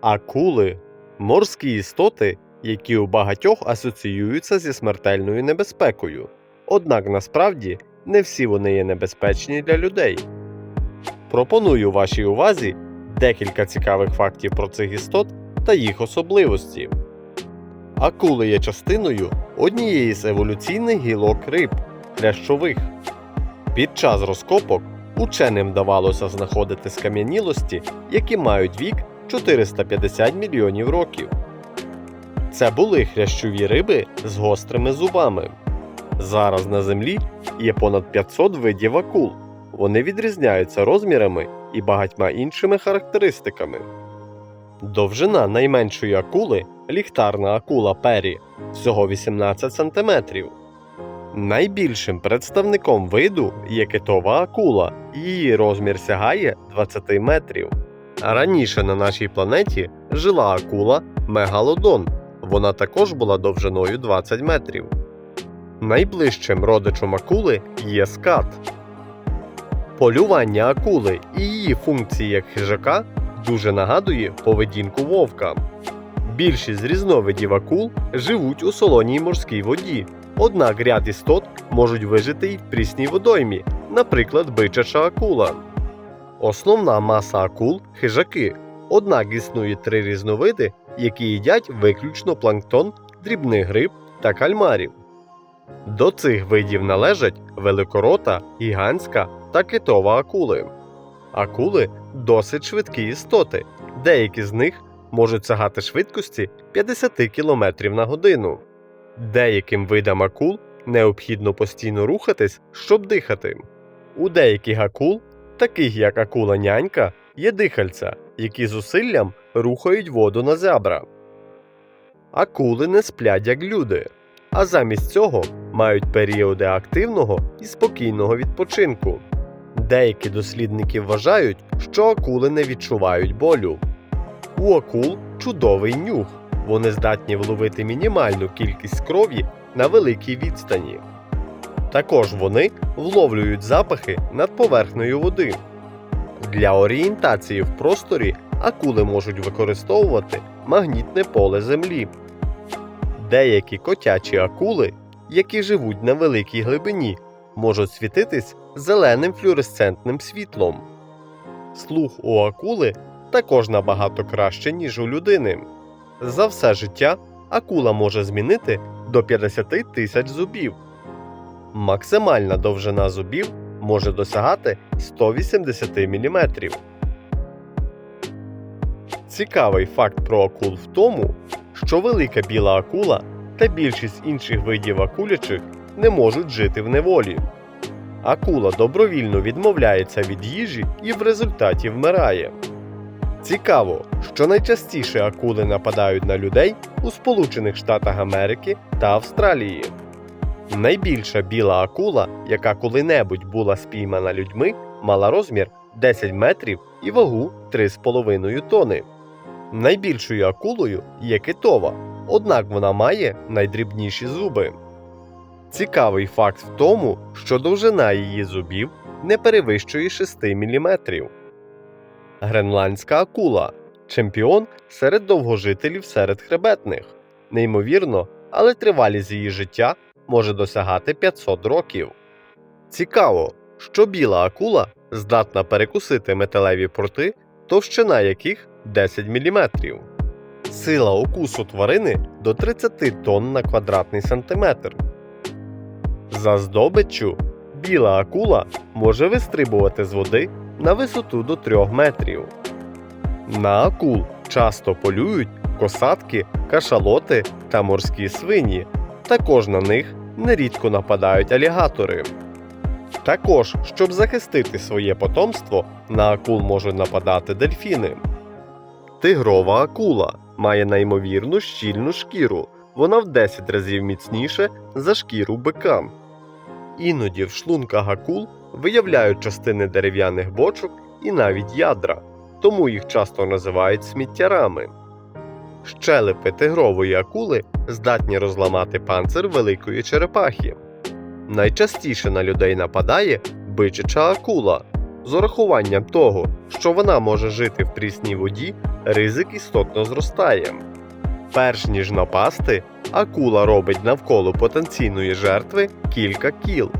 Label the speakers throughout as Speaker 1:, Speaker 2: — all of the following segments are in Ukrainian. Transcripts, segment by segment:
Speaker 1: Акули морські істоти, які у багатьох асоціюються зі смертельною небезпекою. Однак насправді не всі вони є небезпечні для людей. Пропоную вашій увазі декілька цікавих фактів про цих істот та їх особливості. Акули є частиною однієї з еволюційних гілок риб хрящових. Під час розкопок ученим давалося знаходити скам'янілості, які мають вік 450 мільйонів років. Це були хрящові риби з гострими зубами. Зараз на землі є понад 500 видів акул. Вони відрізняються розмірами і багатьма іншими характеристиками. Довжина найменшої акули ліхтарна акула пері всього 18 см. Найбільшим представником виду є китова акула, її розмір сягає 20 метрів. Раніше на нашій планеті жила акула мегалодон. Вона також була довжиною 20 метрів. Найближчим родичем акули є скат. Полювання акули і її функції як хижака дуже нагадує поведінку вовка. Більшість різновидів акул живуть у солоній морській воді, однак ряд істот можуть вижити і в прісній водоймі, наприклад, бичача акула. Основна маса акул хижаки, однак існує три різновиди, які їдять виключно планктон, дрібних гриб та кальмарів. До цих видів належать великорота, гігантська та китова акули. Акули досить швидкі істоти, деякі з них можуть сягати швидкості 50 км на годину. Деяким видам акул необхідно постійно рухатись, щоб дихати. У деяких акул, таких як акула нянька, є дихальця, які зусиллям рухають воду на зябра. Акули не сплять як люди, а замість цього мають періоди активного і спокійного відпочинку. Деякі дослідники вважають, що акули не відчувають болю. У акул чудовий нюх. Вони здатні вловити мінімальну кількість крові на великій відстані. Також вони вловлюють запахи над поверхнею води. Для орієнтації в просторі акули можуть використовувати магнітне поле Землі. Деякі котячі акули, які живуть на великій глибині, можуть світитись зеленим флюоресцентним світлом. Слух у акули також набагато краще, ніж у людини. За все життя акула може змінити до 50 тисяч зубів. Максимальна довжина зубів може досягати 180 мм. Цікавий факт про акул в тому, що велика біла акула та більшість інших видів акулячих не можуть жити в неволі. Акула добровільно відмовляється від їжі і в результаті вмирає. Цікаво, що найчастіше акули нападають на людей у Сполучених Штатах Америки та Австралії. Найбільша біла акула, яка коли-небудь була спіймана людьми, мала розмір 10 метрів і вагу 3,5 тони. Найбільшою акулою є китова, однак вона має найдрібніші зуби. Цікавий факт в тому, що довжина її зубів не перевищує 6 мм. Гренландська акула чемпіон серед довгожителів серед хребетних. Неймовірно, але тривалість її життя може досягати 500 років. Цікаво, що біла акула здатна перекусити металеві порти, товщина яких 10 мм. Сила укусу тварини до 30 тонн на квадратний сантиметр. За здобиччю біла акула може вистрибувати з води на висоту до 3 метрів. На акул часто полюють косатки, кашалоти та морські свині. Також на них нерідко нападають алігатори. Також, щоб захистити своє потомство, на акул можуть нападати дельфіни. Тигрова акула має неймовірну щільну шкіру. Вона в 10 разів міцніше за шкіру бика. Іноді в шлунках акул виявляють частини дерев'яних бочок і навіть ядра, тому їх часто називають сміттярами. Щелепи тигрової акули здатні розламати панцир великої черепахи. Найчастіше на людей нападає бичача акула. З урахуванням того, що вона може жити в прісній воді, ризик істотно зростає. Перш ніж напасти, акула робить навколо потенційної жертви кілька кіл.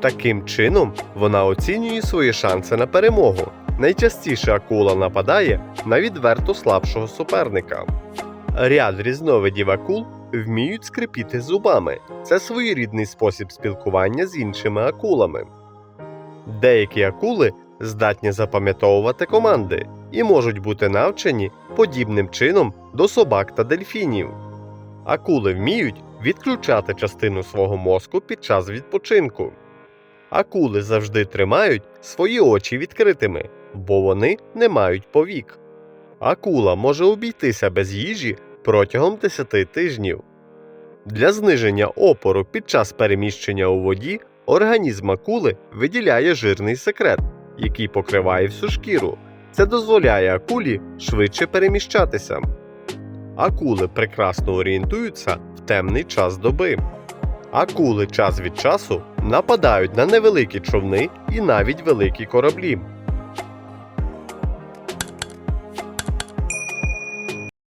Speaker 1: Таким чином, вона оцінює свої шанси на перемогу. Найчастіше акула нападає на відверто слабшого суперника. Ряд різновидів акул вміють скрипіти зубами. Це своєрідний спосіб спілкування з іншими акулами. Деякі акули здатні запам'ятовувати команди і можуть бути навчені подібним чином до собак та дельфінів. Акули вміють відключати частину свого мозку під час відпочинку. Акули завжди тримають свої очі відкритими, бо вони не мають повік. Акула може обійтися без їжі протягом 10 тижнів. Для зниження опору під час переміщення у воді організм акули виділяє жирний секрет, який покриває всю шкіру. Це дозволяє акулі швидше переміщатися. Акули прекрасно орієнтуються в темний час доби. Акули час від часу нападають на невеликі човни і навіть великі кораблі.